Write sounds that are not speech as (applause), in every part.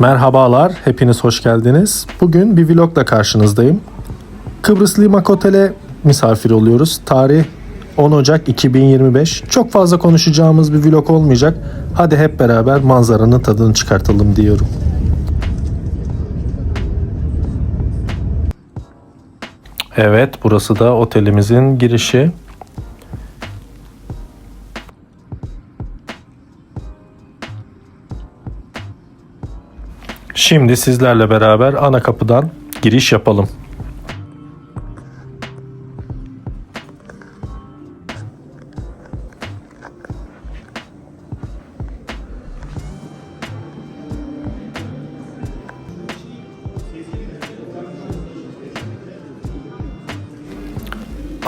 Merhabalar, hepiniz hoş geldiniz. Bugün bir vlogla karşınızdayım. Kıbrıs Limak Otel'e misafir oluyoruz. Tarih 10 Ocak 2025. Çok fazla konuşacağımız bir vlog olmayacak. Hadi hep beraber manzaranın tadını çıkartalım diyorum. Evet, burası da otelimizin girişi. Şimdi sizlerle beraber ana kapıdan giriş yapalım.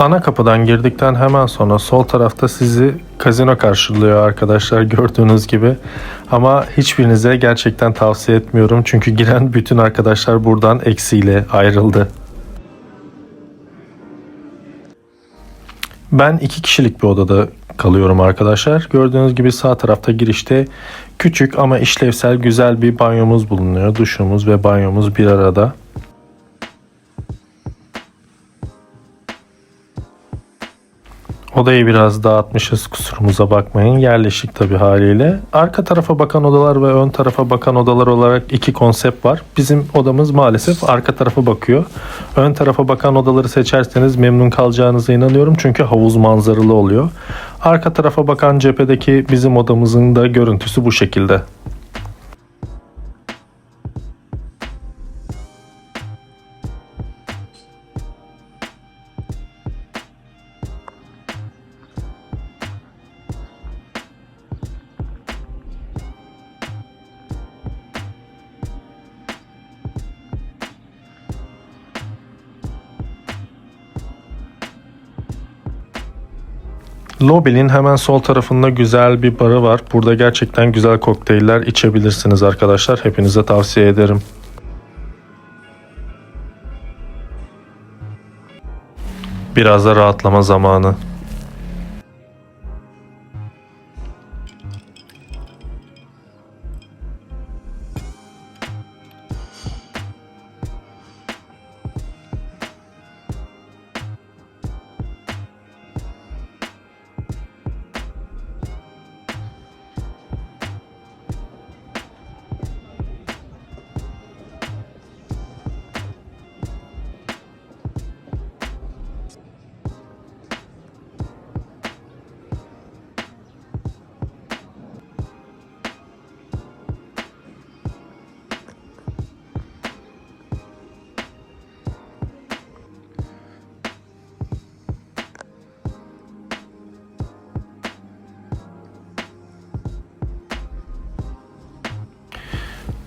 Ana kapıdan girdikten hemen sonra sol tarafta sizi kazino karşılıyor arkadaşlar gördüğünüz gibi. Ama hiçbirinize gerçekten tavsiye etmiyorum çünkü giren bütün arkadaşlar buradan eksiyle ayrıldı. Ben iki kişilik bir odada kalıyorum arkadaşlar. Gördüğünüz gibi sağ tarafta girişte küçük ama işlevsel güzel bir banyomuz bulunuyor. Duşumuz ve banyomuz bir arada. Odayı biraz dağıtmışız kusurumuza bakmayın. Yerleşik tabi haliyle. Arka tarafa bakan odalar ve ön tarafa bakan odalar olarak iki konsept var. Bizim odamız maalesef arka tarafa bakıyor. Ön tarafa bakan odaları seçerseniz memnun kalacağınıza inanıyorum. Çünkü havuz manzaralı oluyor. Arka tarafa bakan cephedeki bizim odamızın da görüntüsü bu şekilde. Lobby'nin hemen sol tarafında güzel bir barı var. Burada gerçekten güzel kokteyller içebilirsiniz arkadaşlar. Hepinize tavsiye ederim. Biraz da rahatlama zamanı.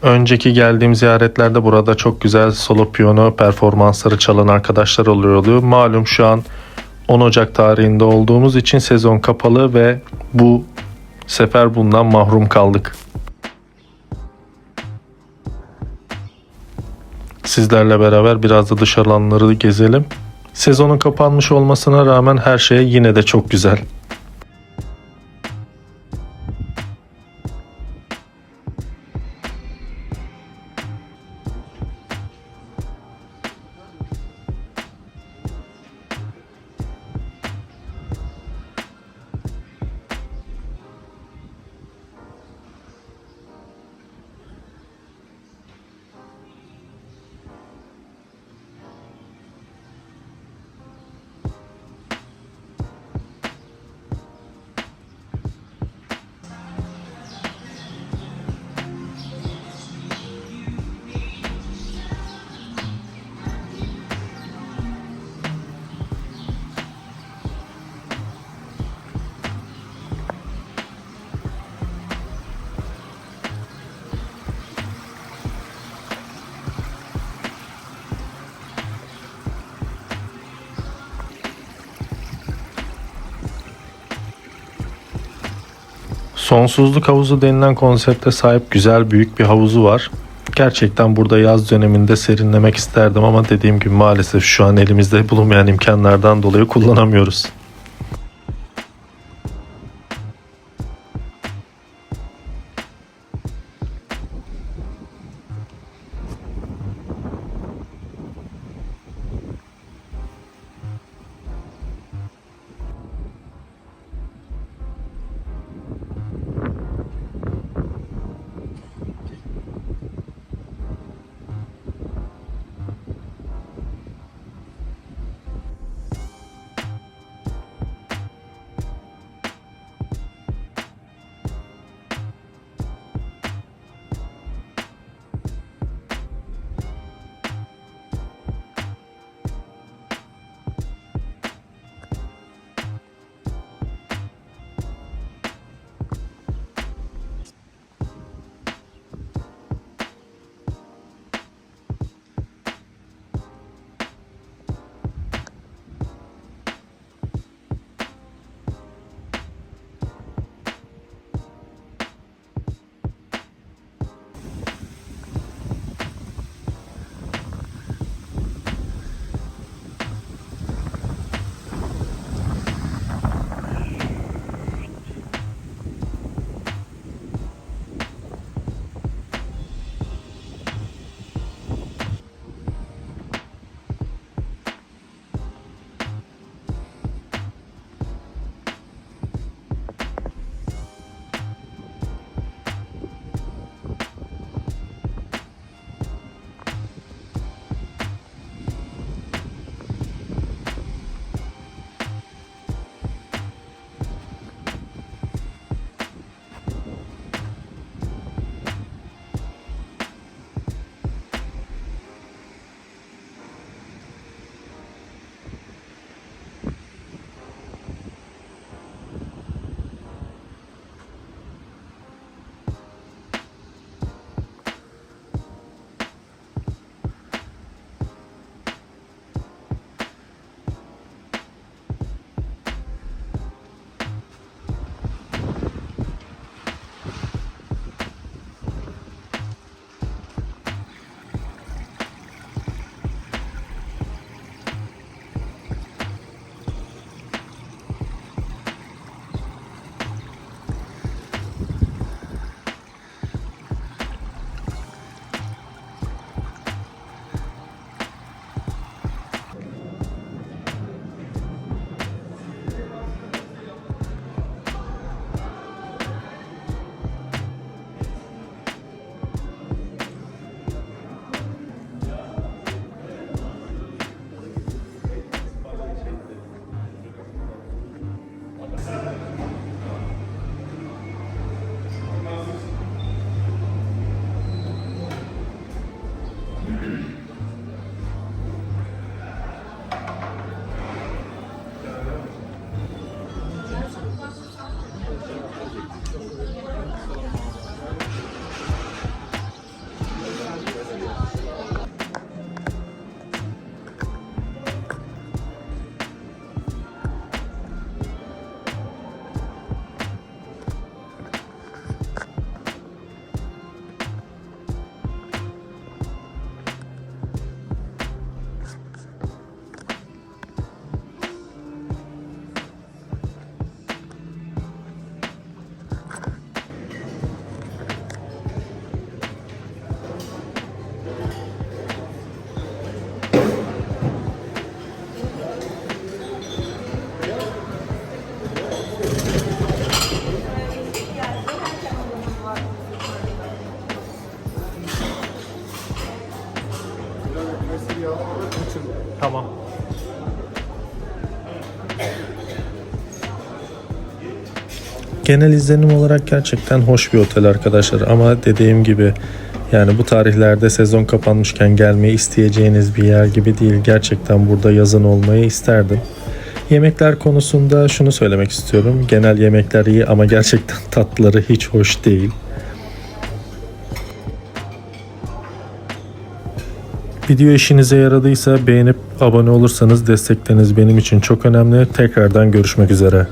Önceki geldiğim ziyaretlerde burada çok güzel solo piyano performansları çalan arkadaşlar oluyor oluyor. Malum şu an 10 Ocak tarihinde olduğumuz için sezon kapalı ve bu sefer bundan mahrum kaldık. Sizlerle beraber biraz da dış alanları gezelim. Sezonun kapanmış olmasına rağmen her şey yine de çok güzel. Sonsuzluk havuzu denilen konsepte sahip güzel büyük bir havuzu var. Gerçekten burada yaz döneminde serinlemek isterdim ama dediğim gibi maalesef şu an elimizde bulunmayan imkanlardan dolayı kullanamıyoruz. Tamam. Genel izlenim olarak gerçekten hoş bir otel arkadaşlar ama dediğim gibi yani bu tarihlerde sezon kapanmışken gelmeyi isteyeceğiniz bir yer gibi değil. Gerçekten burada yazın olmayı isterdim. Yemekler konusunda şunu söylemek istiyorum. Genel yemekler iyi ama gerçekten (laughs) tatları hiç hoş değil. Video işinize yaradıysa beğenip abone olursanız destekleriniz benim için çok önemli. Tekrardan görüşmek üzere.